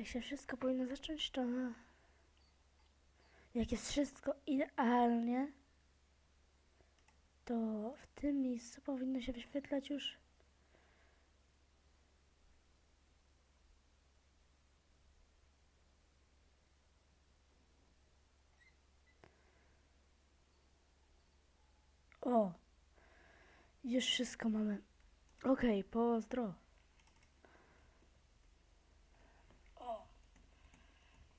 Jak się wszystko powinno zacząć, to... Jak jest wszystko idealnie, to w tym miejscu powinno się wyświetlać już... O! Już wszystko mamy. Okej, pozdro. O!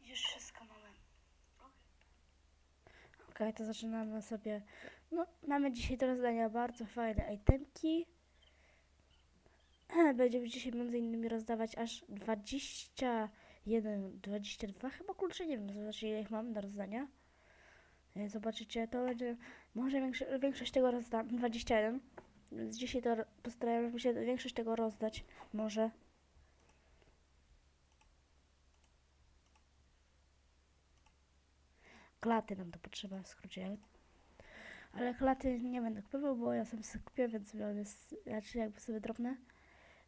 Już wszystko mamy. Okej, to zaczynamy sobie. No, mamy dzisiaj do rozdania bardzo fajne itemki. Będziemy dzisiaj między innymi rozdawać aż 21, 22 chyba kurczę, nie wiem, zobaczcie ile ich mam do rozdania. E, Zobaczycie, to będzie, może większo- większość tego rozdam, 21. Więc dzisiaj to postaramy się większość tego rozdać, może. Klaty nam to potrzeba w skrócie. Ale klaty nie będę kupował, bo ja sam sobie kupię, więc jest raczej jakby sobie drobne.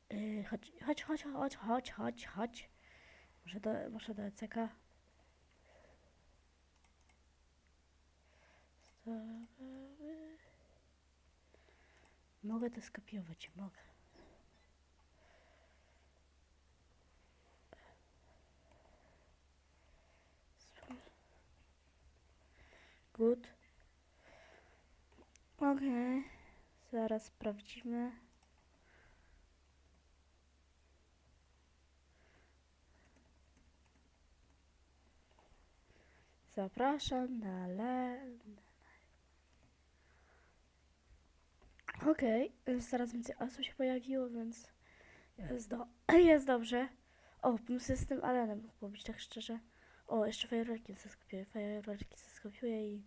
Yy, chodź, chodź, chodź, chodź, chodź, chodź, chodź. Muszę do, muszę do ECK. Mogę to skopiować, mogę. Good. Okej. Zaraz sprawdzimy. Zapraszam na le... Okej, okay. coraz więcej osób się pojawiło, więc jest, do... jest dobrze. O, pomysł z tym Alenem mógł być, tak szczerze. O, jeszcze fajerwerki zeskopiuję, fajerwerki zeskopiuję i...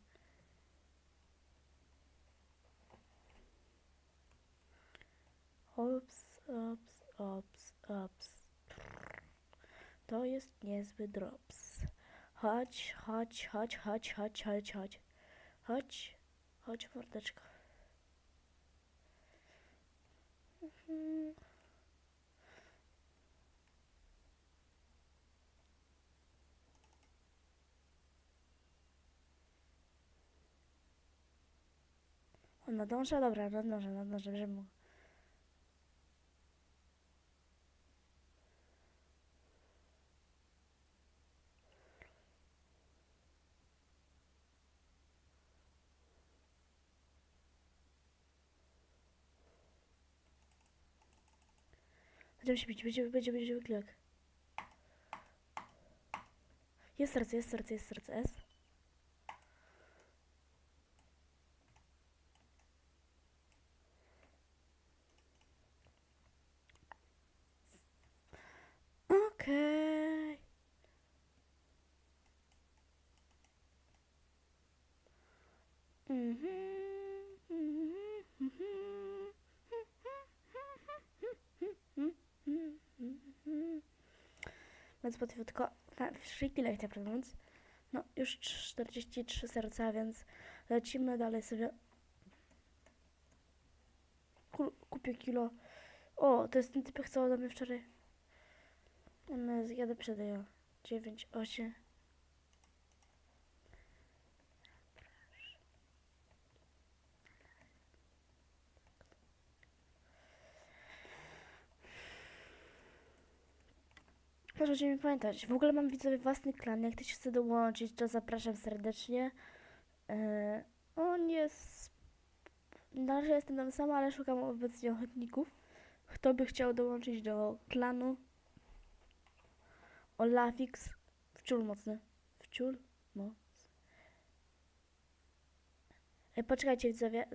Ops, ops, ops, ops. To jest niezły drops. Chodź, chodź, chodź, chodź, chodź, chodź, chodź. Chodź, chodź mordeczko. Mhm. On nadąża? Dobra, nadąża, nadąża, bierzemy mu. Będziemy się bić, będziemy, będziemy, będziemy klak. Jest serce, jest serce, jest serce, S. Okej. Mhm, mhm, mhm. Więc po tylko na free lejcie, tak. No, już 43 serca, więc lecimy dalej sobie. Ku- Kupię kilo. O, to jest ten typek, co mnie wczoraj. Jadę przed ja. 9, 8. Proszę mi pamiętać. W ogóle mam widzowie własny klan. Jak ktoś chce dołączyć, to zapraszam serdecznie. Yy, on jest. Na razie jestem tam sama, ale szukam obecnie ochotników. Kto by chciał dołączyć do klanu? Olafix. Wciul mocny. Wciul moc. Ej, poczekajcie widzowie.